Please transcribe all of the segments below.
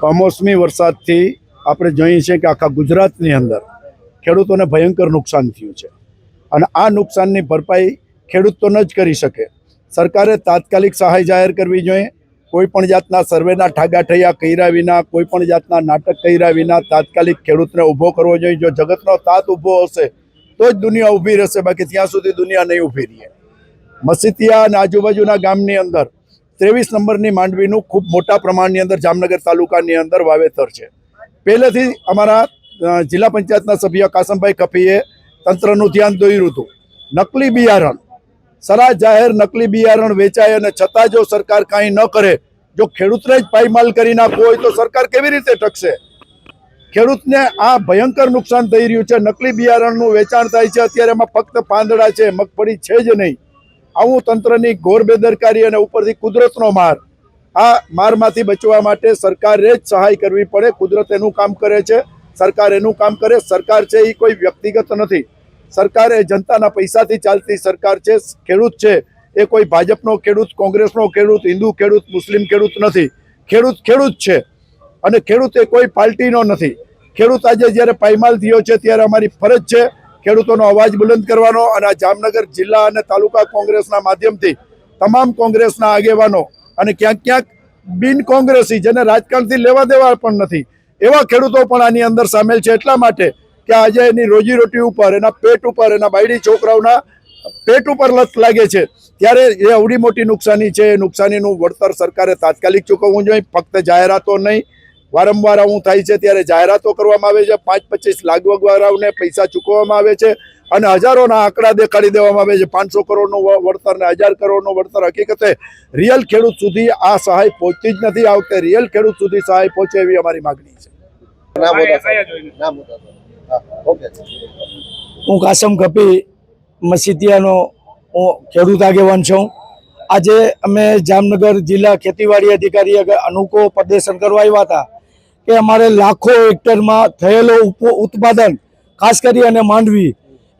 કમોસમી વરસાદથી આપણે જોઈએ છીએ કે આખા ગુજરાતની અંદર ખેડૂતોને ભયંકર નુકસાન થયું છે. અને આ નુકસાનની ભરપાઈ ખેડૂત તો ન જ કરી શકે. સરકારે તાત્કાલિક સહાય જાહેર કરવી જોઈએ. કોઈપણ જાતના સર્વેના ઠાગાઠૈયા કર્યા વિના કોઈપણ જાતના નાટક કર્યા વિના તાત્કાલિક ખેડૂતને ઊભો કરવો જોઈએ. જો જગતનો તાત ઊભો હશે, તો જ દુનિયા ઊભી રહેશે. બાકી ત્યાં સુધી દુનિયા નહીં ઊભી રહે. મસીતિયા અને આજુબાજુના ગામની અંદર ત્રેવીસ નંબરની માંડવીનું ખૂબ મોટા પ્રમાણની અંદર જામનગર તાલુકાની અંદર વાવેતર છે. પહેલેથી અમારા જિલ્લા પંચાયતના સભ્ય કાસમભાઈ કફીએ તંત્રનું ધ્યાન દોર્યું હતું. નકલી બિયારણ, સરા જાહેર નકલી બિયારણ વેચાય અને છતાં જો સરકાર કાંઈ ન કરે, જો ખેડૂતને જ પાયમાલ કરી નાખવો હોય તો સરકાર કેવી રીતે ટકશે? ખેડૂતને આ ભયંકર નુકસાન થઈ રહ્યું છે. નકલી બિયારણનું વેચાણ થાય છે. અત્યારે એમાં ફક્ત પાંદડા છે, મગફળી છે જ નહીં. આવું તંત્રની ઘોર બેદરકારી અને ઉપરથી કુદરતનો માર. આ મારમાંથી બચવા માટે સરકારે જ સહાય કરવી પડે. કુદરત એનું કામ કરે છે. સરકાર એનું કામ કરે. સરકાર છે એ કોઈ વ્યક્તિગત નથી. સરકાર એ જનતાના પૈસાથી ચાલતી સરકાર છે, ખેડૂત છે. એ કોઈ ભાજપનો ખેડૂત, કોંગ્રેસનો ખેડૂત, હિન્દુ ખેડૂત, મુસ્લિમ ખેડૂત નથી. ખેડૂત ખેડૂત છે. અને ખેડૂત એ કોઈ પાર્ટીનો નથી. ખેડૂત આજે જ્યારે પાયમાલ થયો છે, ત્યારે અમારી ફરજ છે ખેડૂતોનો અવાજ બુલંદ કરવાનો અને આ જામનગર જિલ્લા અને તાલુકા કોંગ્રેસના માધ્યમથી તમામ કોંગ્રેસના આગેવાનો અને ક્યાંક ક્યાંક બિન કોંગ્રેસી જેને રાજકારણથી લેવા દેવા પણ નથી, એવા ખેડૂતો પણ આની અંદર સામેલ છે. એટલા માટે કે આજે એની રોજીરોટી ઉપર, એના પેટ ઉપર, એના બાયડી છોકરાઓના પેટ ઉપર લત લાગે છે. ત્યારે એ અવડી મોટી નુકસાની છે. એ નુકસાનીનું વળતર સરકારે તાત્કાલિક ચૂકવવું જોઈએ. ફક્ત જાહેરાતો નહીં વારંવાર આવું થાય છે ત્યારે જાહેરાતો કરવામાં આવે છે પાંચ પચીસ લાખ વગવારાઓને પૈસા ચૂકવવામાં આવે છે અને હજારોના આંકડા દેખાડી દેવામાં આવે છે. પાંચસો કરોડનું વળતર ને હજાર કરોડનું વળતર હકીકતે રિયલ ખેડૂત સુધી આ સહાય પહોંચતી જ નથી. આ વખતે રિયલ ખેડૂત સુધી સહાય પહોંચે એવી અમારી માગણી છે. હા કાસમ કપી મસીતિયાનો હું ખેડૂત આગેવાન છું. આજે અમે જામનગર જિલ્લા ખેતીવાડી અધિકારી અનુકો પ્રદર્શન કરવા આવ્યા હતા. કે અમારે લાખો હેક્ટરમાં થયેલો ઉત્પાદન, ખાસ કરી અને માંડવી,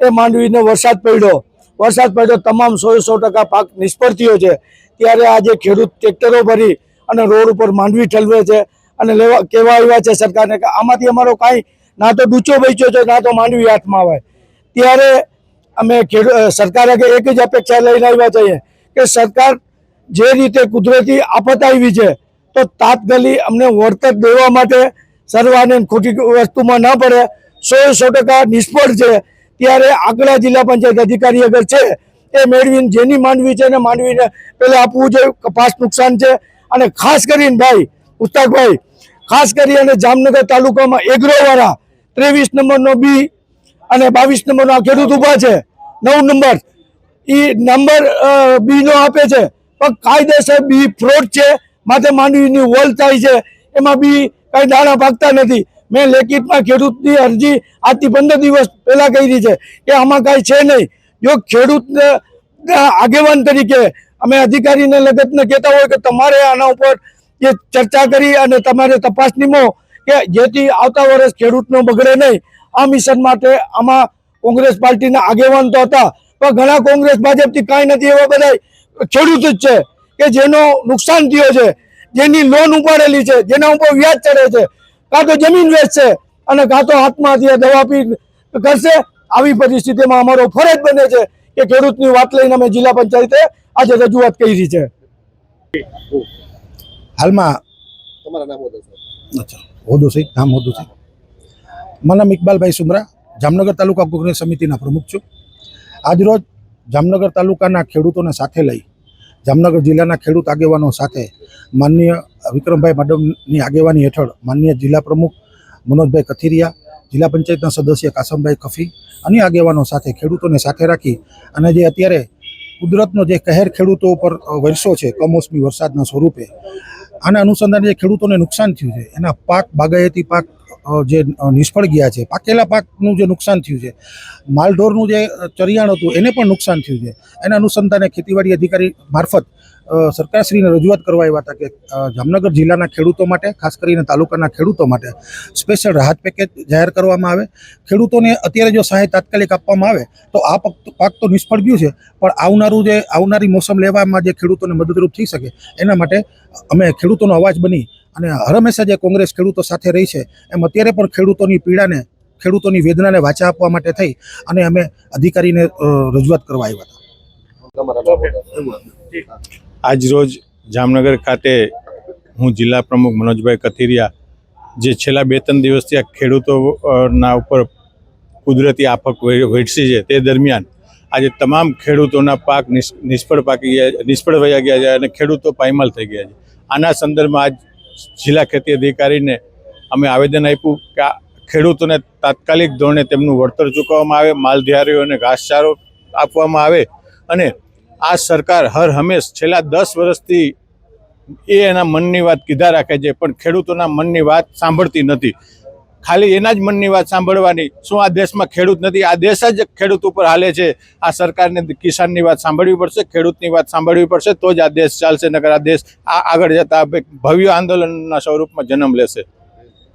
એ માંડવીને વરસાદ પડ્યો. વરસાદ પડ્યો, તમામ સો સો ટકા પાક નિષ્ફળ થયો છે. ત્યારે આજે ખેડૂત ટ્રેક્ટરો ભરી અને રોડ ઉપર માંડવી ઠલવે છે અને લેવા કહેવા આવ્યા છે સરકારને કે આમાંથી અમારો કાંઈ ના તો ડૂચો વેચ્યો છે, ના તો માંડવી હાથમાં આવે. ત્યારે અમે ખેડૂત સરકારે એક જ અપેક્ષા લઈને આવ્યા છીએ કે સરકાર જે રીતે કુદરતી આફત આવી છે તો તાત્કાલિક અમને વળતર દેવા માટે સર્વાનંદ ખોટી વસ્તુમાં ન પડે. સો સો ટકા નિષ્ફળ છે. ત્યારે આગલા જિલ્લા પંચાયત અધિકારી આગળ છે, એ મેળવીને જેની માંડવી છે ને માંડવીને પહેલાં આપવું જોઈએ. કપાસ નુકસાન છે. અને ખાસ કરીને ભાઈ ઉસ્તાકભાઈ ખાસ કરી અને જામનગર તાલુકામાં એગ્રોવાળા ત્રેવીસ નંબરનો બી અને બાવીસ નંબરનો આ ખેડૂત ઊભા છે. નવ નંબર. એ નંબર બીનો આપે છે. પણ કાયદેસર બી ફ્રોડ છે. માથે માંડવીની વોલ થાય છે. એમાં બી કઈ દાણા પાકતા નથી. મેં લેખિતમાં ખેડૂતની અરજી આજથી પંદર દિવસ પહેલા કરી છે. કે આમાં કાંઈ છે નહીં. જો ખેડૂતને આગેવાન તરીકે અમે અધિકારીને લગતને કહેતા હોય કે તમારે આના ઉપર જે ચર્ચા કરી અને તમારે તપાસનીમો કે જેથી આવતા વર્ષ ખેડૂતનો બગડે નહીં. આ મિશન માટે આમાં કોંગ્રેસ પાર્ટીના આગેવાન તો હતા. પણ ઘણા કોંગ્રેસ, ભાજપથી કાંઈ નથી એવા બધા ખેડૂત જ છે. કે જેનો નુકસાન થયો છે જેની લોન ઉપાડેલી છે જેના ઉપર વ્યાજ ચડે છે કાં તો જમીન વેચશે અને કાં તો આત્મહત્યા દવા પી કરશે આવી પરિસ્થિતિમાં અમારો ફરજ બને છે કે ખેડૂતની વાત લઈને અમે જિલ્લા પંચાયતે આજે રજૂઆત કરી છે. હાલમાં તમારા નામ અચ્છા હોદો છે? નામ હોદો છે? મારું નામ ઇકબાલભાઈ સુમરા જામનગર તાલુકા કોંગ્રેસ સમિતિના પ્રમુખ છું. આજરોજ જામનગર તાલુકાના ખેડૂતોને સાથે લઈ જામનગર જિલ્લાના ખેડૂત આગેવાનો સાથે માનનીય વિક્રમભાઈ માડમની આગેવાની હેઠળ માનનીય જિલ્લા પ્રમુખ મનોજભાઈ કથિરિયા, જિલ્લા પંચાયતના સદસ્ય કાસમભાઈ કફી, અન્ય આગેવાનો સાથે ખેડૂતોને સાથે રાખી અને જે અત્યારે કુદરતનો જે કહેર ખેડૂતો ઉપર વરસો છે, કમોસમી વરસાદના સ્વરૂપે, આના અનુસંધાને જે ખેડૂતોને નુકસાન થયું છે, એના પાક બાગાયતી પાક જે નિષ્ફળ ગયા છે, પાકેલા પાકનું જે નુકસાન થયું છે, માલઢોરનું જે ચરિયાણ હતું, એને પણ નુકસાન થયું છે. એના અનુસંધાને ખેતીવાડી અધિકારી મારફત સરકારશ્રીને રજૂઆત કરવા આવ્યા હતા કે જામનગર જિલ્લાના ખેડૂતો માટે, ખાસ કરીને તાલુકાના ખેડૂતો માટે સ્પેશિયલ રાહત પેકેજ જાહેર કરવામાં આવે. ખેડૂતોને અત્યારે જો સહાય તાત્કાલિક આપવામાં આવે, તો આ પાક તો નિષ્ફળ ગયું છે, પણ આવનારું જે, આવનારી મોસમ લેવામાં જે ખેડૂતોને મદદરૂપ થઈ શકે, એના માટે અમે ખેડૂતોનો અવાજ બની અને હર હંમેશા જે કોંગ્રેસ ખેડૂતો સાથે રહી છે એમ અત્યારે પણ ખેડૂતોની પીડાને ખેડૂતોની વેદનાને વાચા આપવા માટે થઈ અને અમે અધિકારીને રજૂઆત કરવા આવ્યા હતા. આજ રોજ આજરોજ જામનગર ખાતે હું જિલ્લા પ્રમુખ મનોજભાઈ કથિરિયા જે છેલ્લા બે ત્રણ દિવસથી આ ખેડૂતો ના ઉપર કુદરતી આફક વે- વેઠસી છે તે દરમિયાન આજે તમામ ખેડૂતોના પાક નિષ- નિષ્ફળ પાકી ગયા નિષ્ફળ વયા ગયા છે અને ખેડૂતો પાયમાલ થઈ ગયા છે. આના સંદર્ભમાં આજ જિલ્લા ખેતી અધિકારીને અમે આવેદન આપ્યું કે આ ખેડૂતોને તાત્કાલિક ધોરણે તેમનું વળતર ચૂકવવામાં આવે માલધારીઓને ઘાસચારો આપવામાં આવે અને આ સરકાર હર હંમેશ છેલ્લા દસ વર્ષથી એ એના મનની વાત કીધા રાખે છે, પણ ખેડૂતોના મનની વાત સાંભળતી નથી. ખાલી એના જ મનની વાત સાંભળવાની. શું આ દેશમાં ખેડૂત નથી? આ દેશ જ ખેડૂત ઉપર હાલે છે. આ સરકારને કિસાનની વાત સાંભળવી પડશે, ખેડૂતની વાત સાંભળવી પડશે, તો જ આ દેશ ચાલશે, નકર આ દેશ આગળ જતા ભવ્ય આંદોલનના સ્વરૂપમાં જન્મ લેશે.